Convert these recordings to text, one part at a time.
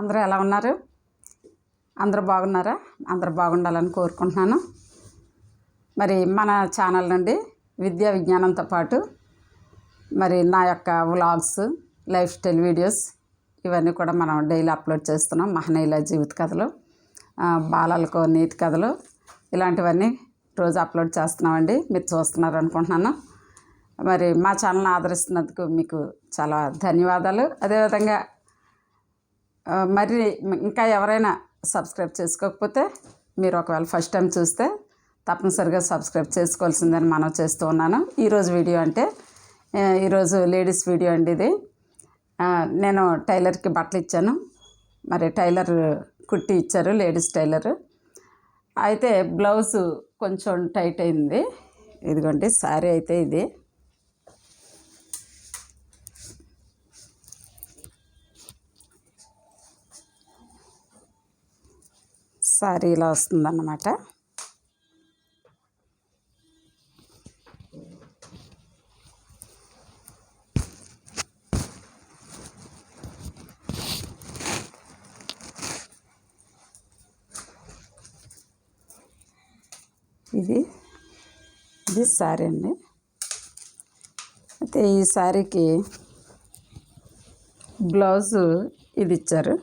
అందరూ ఎలా ఉన్నారు? అందరూ బాగున్నారా? అందరూ బాగుండాలని కోరుకుంటున్నాను. మరి మన ఛానల్ నుండి విద్యా విజ్ఞానంతో పాటు మరి నా యొక్క వ్లాగ్స్ లైఫ్ స్టైల్ వీడియోస్ ఇవన్నీ కూడా మనం డైలీ అప్లోడ్ చేస్తున్నాం. మహనీయుల జీవిత కథలు బాలలకు నీతి కథలు ఇలాంటివన్నీ రోజు అప్లోడ్ చేస్తున్నామండి. మీరు చూస్తున్నారు అనుకుంటున్నాను. మరి మా ఛానల్ని ఆదరిస్తున్నందుకు మీకు చాలా ధన్యవాదాలు. అదేవిధంగా మరి ఇంకా ఎవరైనా సబ్స్క్రైబ్ చేసుకోకపోతే మీరు ఒకవేళ ఫస్ట్ టైం చూస్తే తప్పనిసరిగా సబ్స్క్రైబ్ చేసుకోవాల్సిందని మనం చేస్తూ ఉన్నాను. ఈరోజు వీడియో అంటే ఈరోజు లేడీస్ వీడియో అండి ఇది. నేను టైలర్కి బట్టలు ఇచ్చాను. మరి టైలర్ కుట్టి ఇచ్చారు లేడీస్ టైలర్. అయితే బ్లౌజ్ కొంచెం టైట్ అయింది. ఇదిగోండి శారీ అయితే ఇది. సారీ ఇలా వస్తుందన్నమాట. ఇది ఇది శారీ అండి. అయితే ఈ శారీకి బ్లౌజు ఇది ఇచ్చారు.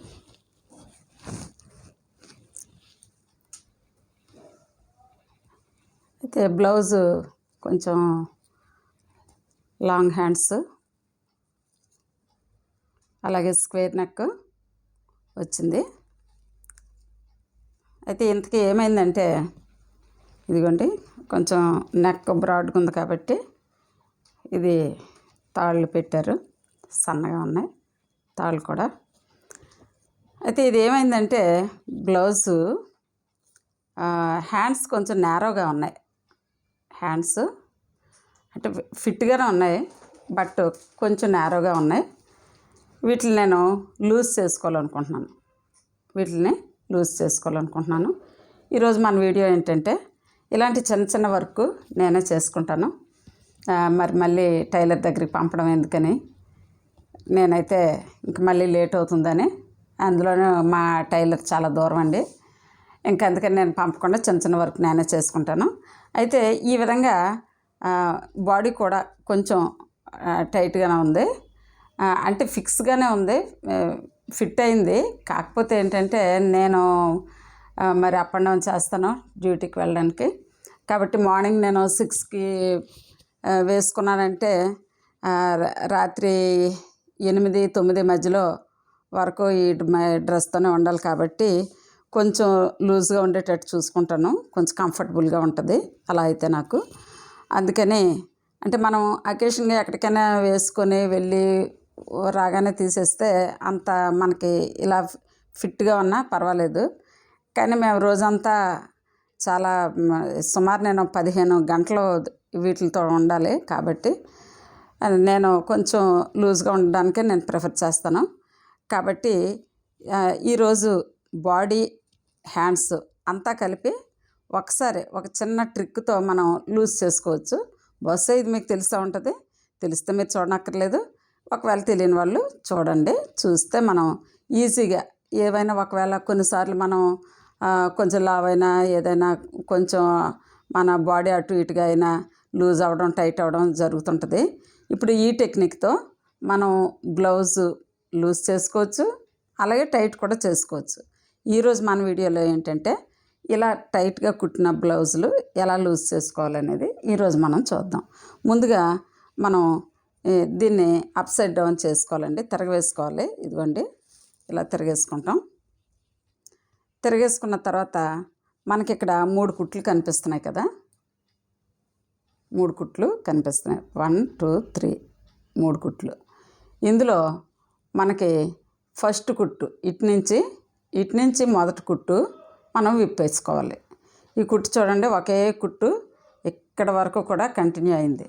అయితే బ్లౌజ్ కొంచెం లాంగ్ హ్యాండ్స్ అలాగే స్క్వేర్ నెక్ వచ్చింది. అయితే ఇంతకీ ఏమైందంటే ఇదిగోండి కొంచెం నెక్ బ్రాడ్గా ఉంది కాబట్టి ఇది తాళ్ళు పెట్టారు సన్నగా ఉన్నాయి తాళ్ళు కూడా. అయితే ఇది ఏమైందంటే బ్లౌజు హ్యాండ్స్ కొంచెం నేరోగా ఉన్నాయి. హ్యాండ్స్. అంటే ఫిట్గానే ఉన్నాయి బట్ కొంచెం నేరోగా ఉన్నాయి. వీటిని నేను లూజ్ చేసుకోవాలనుకుంటున్నాను. వీటిని లూజ్ చేసుకోవాలనుకుంటున్నాను. ఈరోజు మన వీడియో ఏంటంటే ఇలాంటి చిన్న చిన్న వర్క్ నేనే చేసుకుంటాను. మరి మళ్ళీ టైలర్ దగ్గరికి పంపడం ఎందుకని? నేనైతే ఇంక మళ్ళీ లేట్ అవుతుందని. అందులోనే మా టైలర్ చాలా దూరం అండి. ఇంకా అందుకని నేను పంపకుండా చిన్న చిన్న వర్క్ నేనే చేసుకుంటాను. అయితే ఈ విధంగా బాడీ కూడా కొంచెం టైట్గానే ఉంది. అంటే ఫిక్స్గానే ఉంది. ఫిట్ అయింది. కాకపోతే ఏంటంటే నేను మరి అప్ అండ్ డౌన్ చేస్తాను డ్యూటీకి వెళ్ళడానికి. కాబట్టి మార్నింగ్ నేను సిక్స్కి వేసుకున్నానంటే రాత్రి ఎనిమిది తొమ్మిది మధ్యలో వరకు ఈ డ్రెస్తోనే ఉండాలి కాబట్టి కొంచెం లూజ్గా ఉండేటట్టు చూసుకుంటాను. కొంచెం కంఫర్టబుల్గా ఉంటుంది. అలా అయితే నాకు. అందుకని అంటే మనం అకేషన్గా ఎక్కడికైనా వేసుకొని వెళ్ళి రాగానే తీసేస్తే అంత మనకి ఇలా ఫిట్గా ఉన్నా పర్వాలేదు. కానీ మేము రోజంతా చాలా సుమారు నేను పదిహేను గంటలు వీటితో ఉండాలి కాబట్టి నేను కొంచెం లూజ్గా ఉండడానికే నేను ప్రిఫర్ చేస్తాను. కాబట్టి ఈరోజు బాడీ హ్యాండ్స్ అంతా కలిపి ఒకసారి ఒక చిన్న ట్రిక్తో మనం లూజ్ చేసుకోవచ్చు. బహుశా ఇది మీకు తెలుస్తూ ఉంటుంది. తెలిస్తే మీరు చూడనక్కర్లేదు. ఒకవేళ తెలియని వాళ్ళు చూడండి. చూస్తే మనం ఈజీగా ఏవైనా ఒకవేళ కొన్నిసార్లు మనం కొంచెం లావైనా ఏదైనా కొంచెం మన బాడీ అటు ఇటుగా అయినా లూజ్ అవ్వడం టైట్ అవ్వడం జరుగుతుంటుంది. ఇప్పుడు ఈ టెక్నిక్తో మనం బ్లౌజ్ లూజ్ చేసుకోవచ్చు. అలాగే టైట్ కూడా చేసుకోవచ్చు. ఈరోజు మన వీడియోలో ఏంటంటే ఇలా టైట్గా కుట్టిన బ్లౌజులు ఎలా లూజ్ చేసుకోవాలనేది ఈరోజు మనం చూద్దాం. ముందుగా మనం దీన్ని అప్ సైడ్ డౌన్ చేసుకోవాలండి. తిరగవేసుకోవాలి. ఇదిగోండి ఇలా తిరగేసుకుంటాం. తిరగేసుకున్న తర్వాత మనకి ఇక్కడ మూడు కుట్లు కనిపిస్తున్నాయి కదా. మూడు కుట్లు కనిపిస్తున్నాయి. వన్ టూ త్రీ మూడు కుట్లు. ఇందులో మనకి ఫస్ట్ కుట్టు ఇటు నుంచి ఇటు నుంచి మొదటి కుట్టు మనం విప్పేసుకోవాలి. ఈ కుట్టు చూడండి ఒకే కుట్టు ఇక్కడ వరకు కూడా కంటిన్యూ అయింది.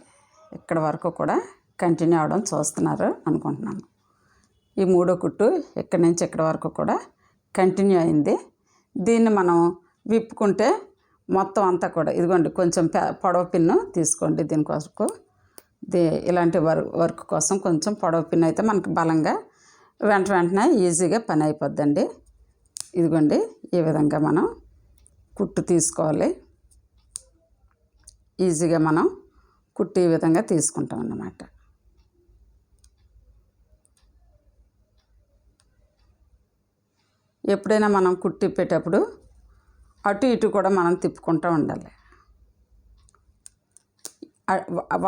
ఇక్కడ వరకు కూడా కంటిన్యూ అవడం చూస్తున్నారు అనుకుంటున్నాను. ఈ మూడో కుట్టు ఇక్కడి నుంచి ఇక్కడ వరకు కూడా కంటిన్యూ అయింది. దీన్ని మనం విప్పుకుంటే మొత్తం అంతా కూడా ఇదిగోండి కొంచెం పొడవ పిన్ను తీసుకోండి దీనికోసకు దీ ఇలాంటి వర్క్ వర్క్ కోసం కొంచెం పొడవ పిన్ అయితే మనకు బలంగా వెంట వెంటనే ఈజీగా పని అయిపోద్దండి. ఇదిగోండి ఈ విధంగా మనం కుట్టు తీసుకోవాలి. ఈజీగా మనం కుట్టు ఈ విధంగా తీసుకుంటాం అన్నమాట. ఎప్పుడైనా మనం కుట్టిప్పేటప్పుడు అటు ఇటు కూడా మనం తిప్పుకుంటూ ఉండాలి.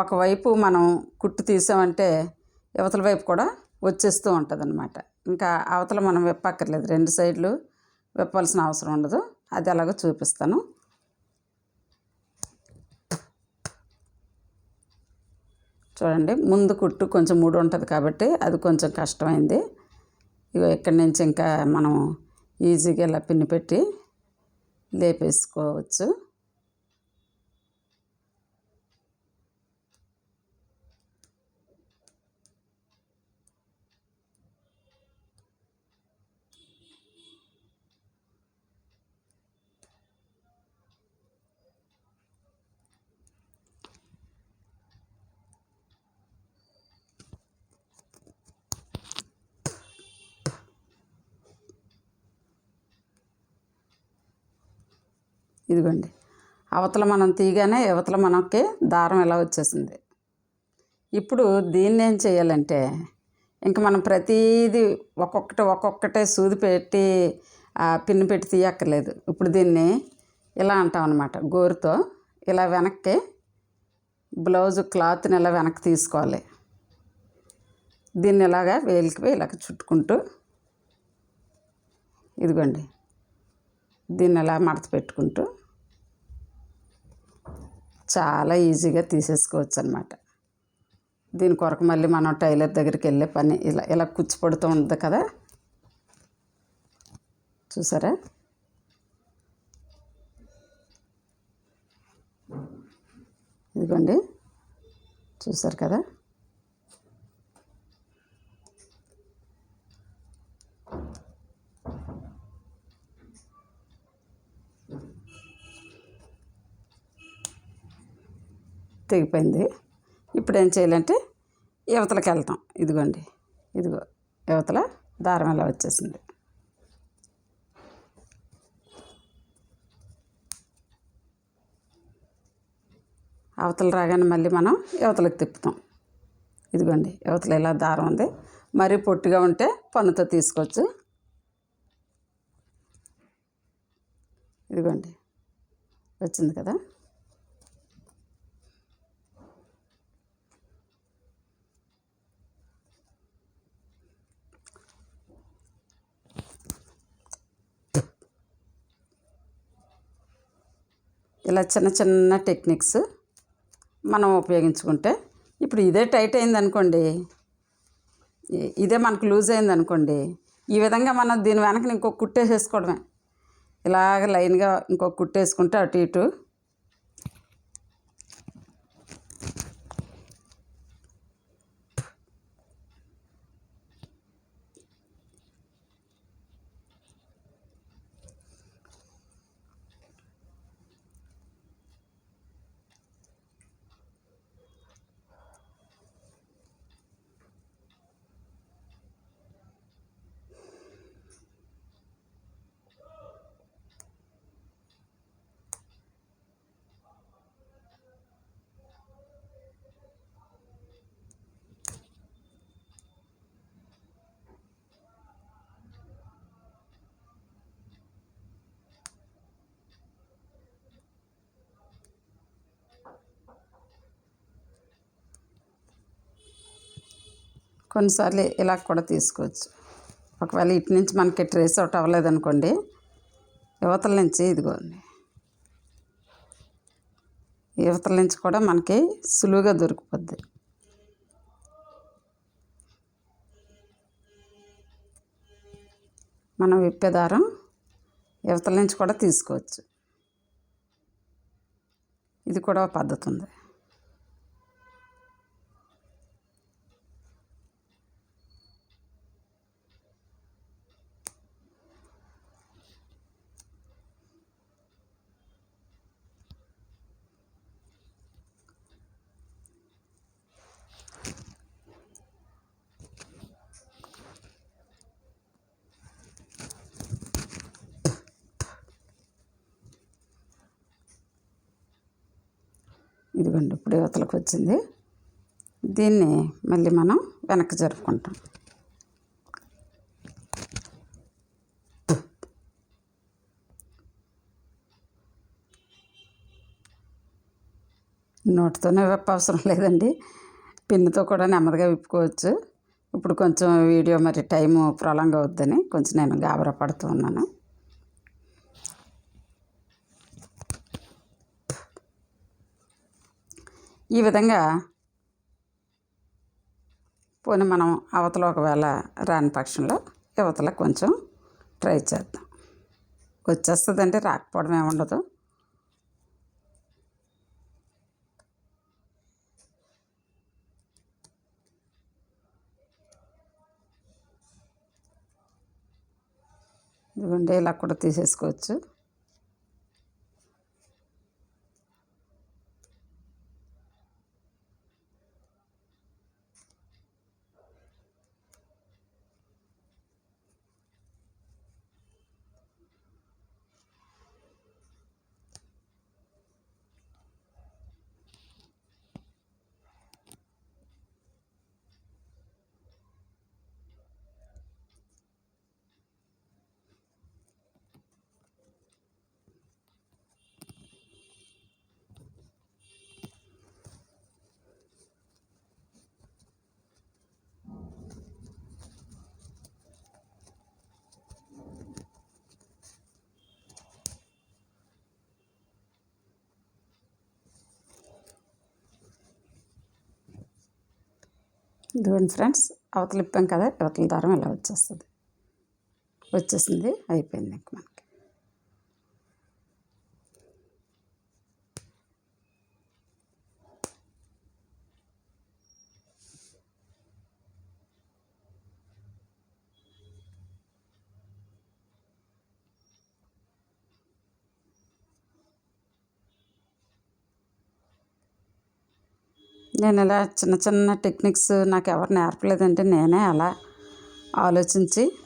ఒకవైపు మనం కుట్టు తీసామంటే యువతల వైపు కూడా వచ్చేస్తూ ఉంటుంది అనమాట ఇంకా అవతల మనం విప్పక్కర్లేదు. రెండు సైడ్లు విప్పాల్సిన అవసరం ఉండదు. అది అలాగో చూపిస్తాను. చూడండి ముందు కుట్టు కొంచెం మూడు ఉంటుంది కాబట్టి అది కొంచెం కష్టమైంది. ఇక ఇక్కడి నుంచి ఇంకా మనం ఈజీగా ఇలా పిన్ని పెట్టి లేపేసుకోవచ్చు. ఇదిగోండి. అవతల మనం తీయగానే యువతల మనకి దారం ఎలా వచ్చేసింది. ఇప్పుడు దీన్ని ఏం చేయాలంటే ఇంక మనం ప్రతీది ఒక్కొక్కటి ఒక్కొక్కటే సూది పెట్టి పిన్ను పెట్టి తీయక్కర్లేదు. ఇప్పుడు దీన్ని ఇలా అంటాం అనమాట గోరుతో ఇలా వెనక్కి బ్లౌజ్ క్లాత్ని ఇలా వెనక్కి తీసుకోవాలి. దీన్ని ఇలాగా వేలికి ఇలాగ చుట్టుకుంటూ ఇదిగోండి. దీన్ని ఇలా మడత పెట్టుకుంటూ చాలా ఈజీగా తీసేసుకోవచ్చు అనమాట దీని కొరకు మళ్ళీ మనం టైలర్ దగ్గరికి వెళ్ళే పని ఇలా ఇలా కుచ్చిపడుతూ ఉంటుంది కదా? చూసారా? ఇదిగోండి. చూసారు కదా? తెగిపోయింది ఇప్పుడు ఏం చేయాలంటే యువతలకి వెళ్తాం. ఇదిగోండి. ఇదిగో యువతల దారం ఎలా వచ్చేసింది. అవతల రాగానే మళ్ళీ మనం యువతలకు తిప్పుతాం. ఇదిగోండి. యువతలు ఇలా దారం ఉంది. మరీ పొట్టిగా ఉంటే పన్నుతో తీసుకోవచ్చు. ఇదిగోండి. వచ్చింది కదా. ఇలా చిన్న చిన్న టెక్నిక్స్ మనం ఉపయోగించుకుంటే ఇప్పుడు ఇదే టైట్ అయింది అనుకోండి ఇదే మనకు లూజ్ అయింది అనుకోండి ఈ విధంగా మనం దీని వెనక ఇంకొక కుట్టేసేసుకోవడమే. ఇలాగ లైన్గా ఇంకొక కుట్టేసుకుంటే అటు ఇటు కొన్నిసార్లు ఇలా కూడా తీసుకోవచ్చు. ఒకవేళ ఇటు నుంచి మనకి ట్రేస్ అవుట్ అవ్వలేదనుకోండి యువతల నుంచి ఇదిగోండి. యువతల నుంచి కూడా మనకి సులువుగా దొరికిపోద్ది. మనం విప్పేదారం యువతల నుంచి కూడా తీసుకోవచ్చు. ఇది కూడా పద్ధతి ఉంది ఇప్పుడు వచ్చింది దీన్ని మళ్ళీ మనం వెనక్కి జరుపుకుంటాం. నోటితోనే విప్ప అవసరం లేదండి. పిన్నుతో కూడా నెమ్మదిగా విప్పుకోవచ్చు. ఇప్పుడు కొంచెం వీడియో మరి టైము ప్రొలంగ్ అవుద్దని కొంచెం నేను గాబరా పడుతూ ఉన్నాను. ఈ విధంగా పోనీ మనం అవతల ఒకవేళ రాని పక్షంలో యువతల కొంచెం ట్రై చేద్దాం. వచ్చేస్తుందంటే రాకపోవడం ఏముండదు ఇదిగోండి ఇలా కూడా తీసేసుకోవచ్చు. ఇదిగోండి ఫ్రెండ్స్ అవతలిప్పాం కదా అవతల దారం ఇలా వచ్చేస్తుంది. వచ్చేసింది అయిపోయింది ఇంక మనకి. నేను ఇలా చిన్న చిన్న టెక్నిక్స్ నాకు ఎవరు నేర్పలేదంటే నేనే అలా ఆలోచించి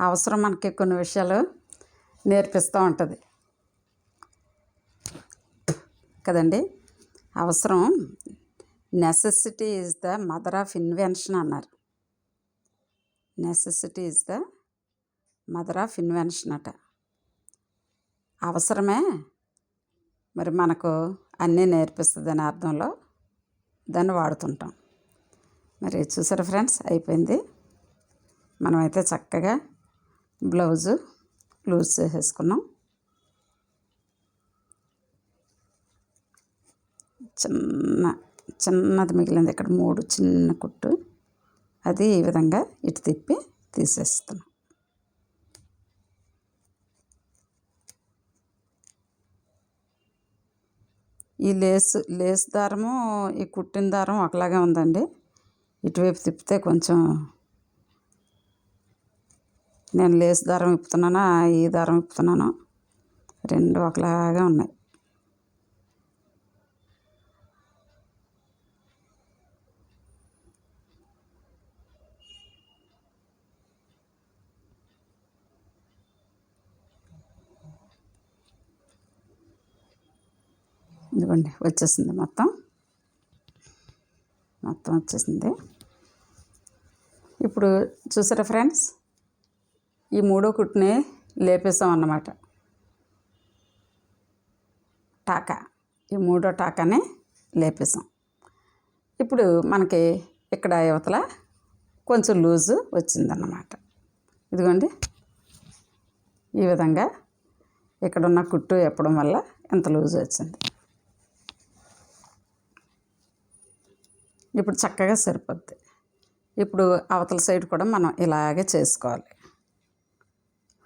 అవసరం మనకి కొన్ని విషయాలు నేర్పిస్తూ ఉంటుంది. కదండి? అవసరం necessity is the mother of invention అన్నారు. Necessity is the mother of invention అట. అవసరమే మరి మనకు అన్నీ నేర్పిస్తుంది అనే అర్థంలో దాన్ని వాడుతుంటాం. మరి చూసారు ఫ్రెండ్స్? అయిపోయింది. మనమైతే చక్కగా బ్లౌజు లూజ్ చేసేసుకున్నాం. చిన్న చిన్నది మిగిలింది. ఇక్కడ మూడు చిన్న కుట్టు. అది ఈ విధంగా ఇటు తిప్పి తీసేస్తున్నాం. ఈ లేస్ లేస్ దారము ఈ కుట్టిన దారం ఒకలాగే ఉందండి. ఇటువైపు తిప్పితే కొంచెం నేను లేస్ దారం ఇప్పుతున్నానా ఈ దారం ఇప్పుతున్నాను రెండు ఒకలాగా ఉన్నాయి. ఇదిగోండి వచ్చేసింది మొత్తం. మొత్తం వచ్చేసింది. ఇప్పుడు చూసారా ఫ్రెండ్స్? ఈ మూడో కుట్టుని లేపేసాం అన్నమాట టాకా. ఈ మూడో టాకాని లేపేసాం. ఇప్పుడు మనకి ఇక్కడ యువతల కొంచెం లూజు వచ్చిందన్నమాట. ఇదిగోండి. ఈ విధంగా ఇక్కడున్న కుట్టు ఎప్పడం వల్ల ఎంత లూజ్ వచ్చింది. ఇప్పుడు చక్కగా సరిపోద్ది. ఇప్పుడు అవతల సైడ్ కూడా మనం ఇలాగే చేసుకోవాలి.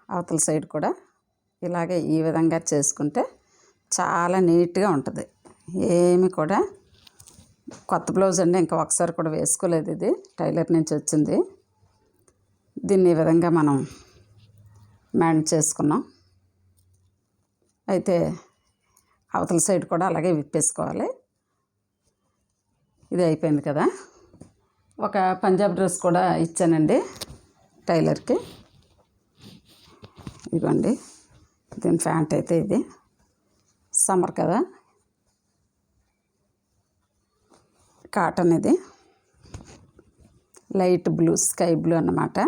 అవతల సైడ్ కూడా ఇలాగే ఈ విధంగా చేసుకుంటే చాలా నీట్గా ఉంటుంది. ఏమి కూడా కొత్త బ్లౌజ్ అండి ఇంకా ఒకసారి కూడా వేసుకోలేదు ఇది. టైలర్ నుంచి వచ్చింది. దీన్ని ఈ విధంగా మనం మ్యాండ్ చేసుకున్నాం. అయితే అవతల సైడ్ కూడా అలాగే విప్పేసుకోవాలి. ఇది అయిపోయింది కదా. ఒక పంజాబ్ డ్రెస్ కూడా ఇచ్చానండి టైలర్కి. ఇదిగోండి దీని ప్యాంట్ అయితే ఇది. సమ్మర్ కదా. కాటన్ ఇది. లైట్ బ్లూ స్కై బ్లూ అన్నమాట.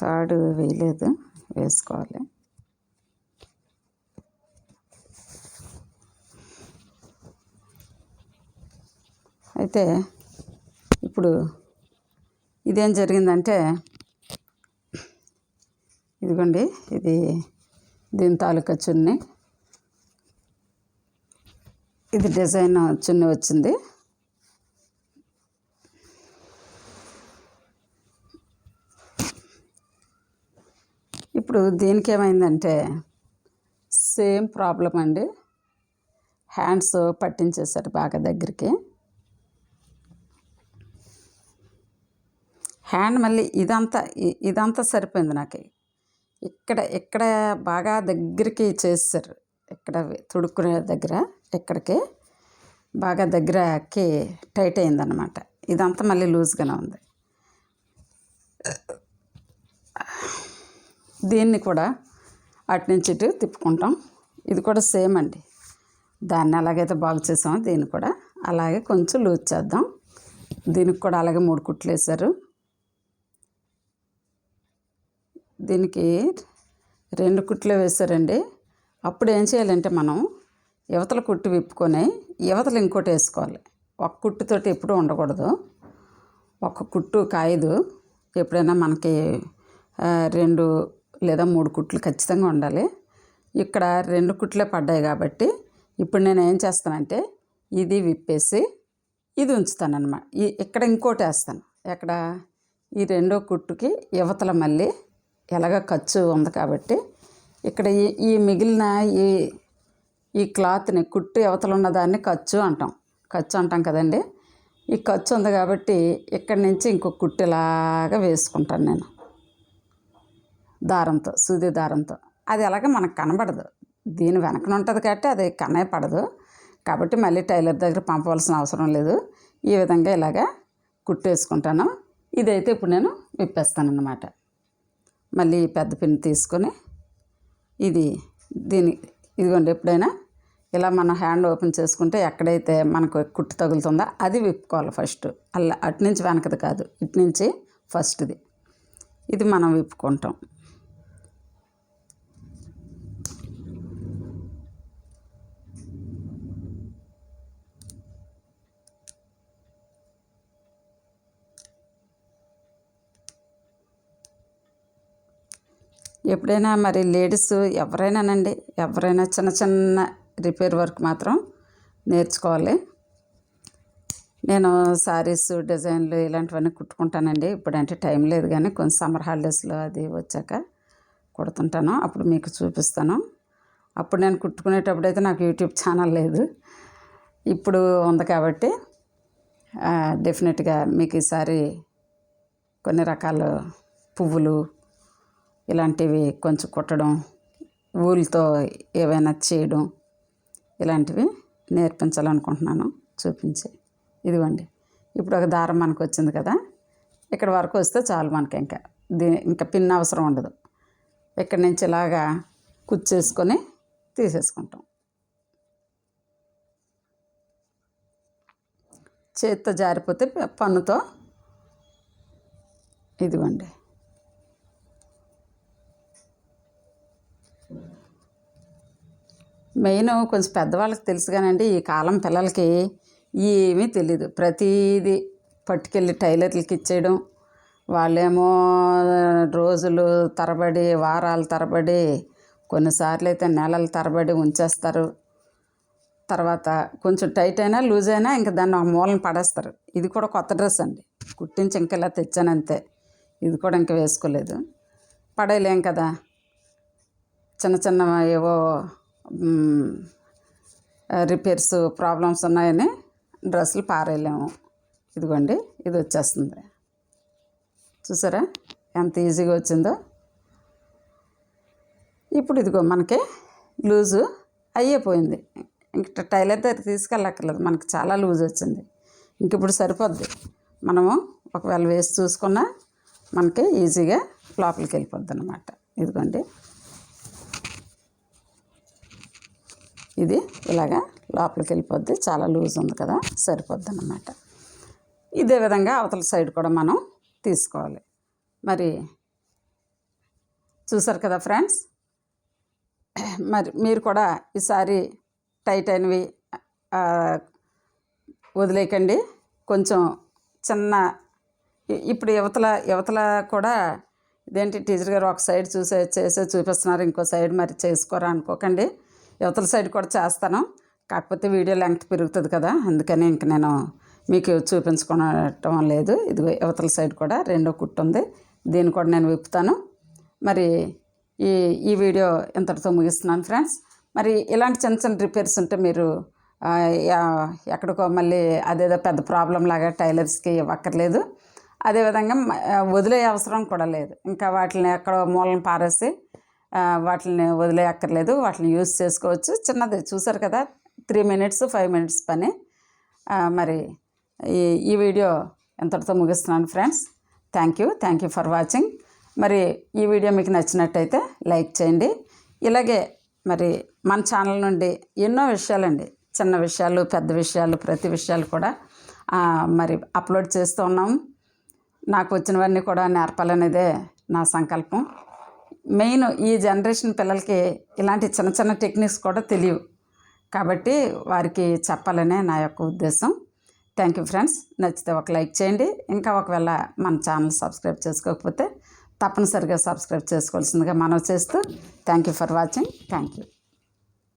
తాడు వేయలేదు. వేసుకోవాలి. అయితే ఇప్పుడు ఇదేం జరిగిందంటే ఇదిగోండి ఇది దీని తాలూకా చున్నీ. ఇది డిజైన్ చున్నీ వచ్చింది. ఇప్పుడు దీనికి ఏమైందంటే సేమ్ ప్రాబ్లం అండి. హ్యాండ్స్ పట్టించేశారు బాగా దగ్గరికి. హ్యాండ్ మళ్ళీ ఇదంతా ఇదంతా సరిపోయింది నాకు. ఇక్కడ ఇక్కడ బాగా దగ్గరికి చేశారు. ఇక్కడ తుడుక్కునే దగ్గర ఇక్కడికి బాగా దగ్గరకి టైట్ అయిందన్నమాట. ఇదంతా మళ్ళీ లూజ్గానే ఉంది. దీన్ని కూడా అటు నుంచి ఇటు తిప్పుకుంటాం. ఇది కూడా సేమ్ అండి. దాన్ని అలాగైతే బాగు చేసామో. దీన్ని కూడా అలాగే కొంచెం లూజ్ చేద్దాం. దీనికి కూడా అలాగే మూడు కుట్లు వేశారు. దీనికి రెండు కుట్లు వేశారండి. అప్పుడు ఏం చేయాలంటే మనం యువతల కుట్టు విప్పుకొని యువతలు ఇంకోటి వేసుకోవాలి. ఒక కుట్టుతోటి ఎప్పుడూ ఉండకూడదు. ఒక కుట్టు కాయదు ఎప్పుడైనా మనకి రెండు లేదా మూడు కుట్లు ఖచ్చితంగా ఉండాలి. ఇక్కడ రెండు కుట్లే పడ్డాయి కాబట్టి ఇప్పుడు నేను ఏం చేస్తానంటే ఇది విప్పేసి ఇది ఉంచుతానమాట ఈ ఇక్కడ ఇంకోటి వేస్తాను. ఎక్కడ? ఈ రెండో కుట్టుకి యువతల మళ్ళీ ఎలాగ ఖర్చు ఉంది కాబట్టి ఇక్కడ ఈ ఈ మిగిలిన ఈ ఈ క్లాత్ని కుట్టు యువతలు ఉన్న దాన్ని ఖర్చు అంటాం. ఖర్చు అంటాం కదండి. ఈ ఖర్చు ఉంది కాబట్టి ఇక్కడి నుంచి ఇంకో కుట్టు ఇలాగా వేసుకుంటాను నేను. దారంతో సూది దారంతో. అది ఎలాగ మనకు కనబడదు. దీని వెనకన ఉంటుంది కాబట్టి అది కనే పడదు. కాబట్టి మళ్ళీ టైలర్ దగ్గర పంపవలసిన అవసరం లేదు. ఈ విధంగా ఇలాగా కుట్టేసుకుంటాను. ఇదైతే ఇప్పుడు నేను విప్పేస్తాను అన్నమాట మళ్ళీ పెద్ద పిన్ తీసుకొని ఇది దీని ఇదిగోండి ఎప్పుడైనా ఇలా మన హ్యాండ్ ఓపెన్ చేసుకుంటే ఎక్కడైతే మనకు కుట్టు తగులుతుందో అది విప్పుకోవాలి ఫస్ట్. అలా అటు నుంచి వెనకది కాదు ఇటు నుంచి ఫస్ట్ది. ఇది మనం విప్పుకుంటాం. ఎప్పుడైనా మరి లేడీస్ ఎవరైనానండి ఎవరైనా చిన్న చిన్న రిపేర్ వర్క్ మాత్రం నేర్చుకోవాలి. నేను శారీస్ డిజైన్లు ఇలాంటివన్నీ కుట్టుకుంటానండి. ఇప్పుడంటే టైం లేదు కానీ కొంచెం సమ్మర్ హాలిడేస్లో అది వచ్చాక కుడుతుంటాను. అప్పుడు మీకు చూపిస్తాను. అప్పుడు నేను కుట్టుకునేటప్పుడు అయితే నాకు యూట్యూబ్ ఛానల్ లేదు. ఇప్పుడు ఉంది కాబట్టి డెఫినెట్గా మీకు ఈసారి కొన్ని రకాల పువ్వులు ఇలాంటివి కొంచెం కుట్టడం ఊళ్ళతో ఏవైనా చేయడం ఇలాంటివి నేర్పించాలనుకుంటున్నాను చూపించి. ఇదిగోండి. ఇప్పుడు ఒక దారం మనకు వచ్చింది కదా ఇక్కడ వరకు వస్తే చాలు మనకి ఇంకా. దీ ఇంకా పిన్ అవసరం ఉండదు. ఇక్కడ నుంచి ఇలాగా కుచ్చేసుకొని తీసేసుకుంటాం. చేత్తో జారిపోతే పన్నుతో ఇదిగోండి. మెయిన్ కొంచెం పెద్దవాళ్ళకి తెలుసు కానండి ఈ కాలం పిల్లలకి ఏమీ తెలీదు. ప్రతిదీ పట్టుకెళ్ళి టైలర్లకి ఇచ్చేయడం వాళ్ళేమో రోజులు తరబడి వారాల తరబడి కొన్నిసార్లు అయితే నెలల తరబడి ఉంచేస్తారు. తర్వాత కొంచెం టైట్ అయినా లూజ్ అయినా ఇంకా దాన్ని ఒక మూలను పడేస్తారు. ఇది కూడా కొత్త డ్రెస్ అండి. కుట్టించి ఇంకా ఇలా తెచ్చానంతే ఇది కూడా ఇంకా వేసుకోలేదు. పడేయలేం కదా. చిన్న చిన్న ఏవో రిపేర్స్ ప్రాబ్లమ్స్ ఉన్నాయని డ్రెస్సులు పారేయలేము. ఇదిగోండి ఇది వచ్చేస్తుంది. చూసారా? ఎంత ఈజీగా వచ్చిందో. ఇప్పుడు ఇదిగో మనకి లూజు అయ్యిపోయింది. ఇంక టైలర్ దగ్గర తీసుకెళ్ళక్కర్లేదు మనకి చాలా లూజ్ వచ్చింది. ఇంక ఇప్పుడు సరిపోద్ది. మనము ఒకవేళ వేసి చూసుకున్నా మనకి ఈజీగా లోపలికి వెళ్ళిపోద్ది అనమాట ఇదిగోండి. ఇది ఇలాగా లోపలికి వెళ్ళిపోద్ది. చాలా లూజ్ ఉంది కదా సరిపోద్ది అనమాట ఇదే విధంగా అవతల సైడ్ కూడా మనం తీసుకోవాలి. మరి చూసారు కదా ఫ్రెండ్స్? మరి మీరు కూడా ఈసారి టైట్ అయినవి వదిలేయకండి. కొంచెం చిన్న ఇప్పుడు యువతల యువతల కూడా ఇదేంటి టీచర్ గారు ఒక సైడ్ చూసే చేసే చూపిస్తున్నారు ఇంకో సైడ్ మరి చేసుకోరా అనుకోకండి. యువతల సైడ్ కూడా చేస్తాను. కాకపోతే వీడియో లెంగ్త్ పెరుగుతుంది కదా. అందుకని ఇంక నేను మీకు చూపించుకోవటం లేదు. ఇది యువతల సైడ్ కూడా రెండో కుట్టు ఉంది. దీన్ని కూడా నేను విప్పుతాను. మరి ఈ ఈ వీడియో ఇంతటితో ముగిస్తున్నాను ఫ్రెండ్స్. మరి ఇలాంటి చిన్న చిన్న రిపేర్స్ ఉంటే మీరు ఎక్కడికో మళ్ళీ అదేదో పెద్ద ప్రాబ్లం లాగా టైలర్స్కి ఇవ్వక్కర్లేదు. అదేవిధంగా వదిలే అవసరం కూడా లేదు. ఇంకా వాటిని ఎక్కడో మూలం పారేసి వాటిని వదిలే అక్కర్లేదు వాటిని యూస్ చేసుకోవచ్చు. చిన్నది చూసారు కదా త్రీ మినిట్స్ ఫైవ్ మినిట్స్ పని. మరి ఈ ఈ వీడియో ఎంతటితో ముగిస్తున్నాను friends. Thank you thank you for watching మరి ఈ వీడియో మీకు నచ్చినట్టయితే లైక్ చేయండి. ఇలాగే మరి మన ఛానల్ నుండి ఎన్నో విషయాలండి చిన్న విషయాలు పెద్ద విషయాలు ప్రతి విషయాలు కూడా మరి అప్లోడ్ చేస్తూ ఉన్నాం. నాకు వచ్చినవన్నీ కూడా నేర్పాలనేదే నా సంకల్పం. మెయిన్ ఈ జనరేషన్ పిల్లలకి ఇలాంటి చిన్న చిన్న టెక్నిక్స్ కూడా తెలియవు. కాబట్టి వారికి చెప్పాలనే నా యొక్క ఉద్దేశం. థ్యాంక్ యూ ఫ్రెండ్స్ నచ్చితే ఒక లైక్ చేయండి. ఇంకా ఒకవేళ మన ఛానల్ సబ్స్క్రైబ్ చేసుకోకపోతే తప్పనిసరిగా సబ్స్క్రైబ్ చేసుకోవాల్సిందిగా మనం చేస్తూ thank you for watching thank you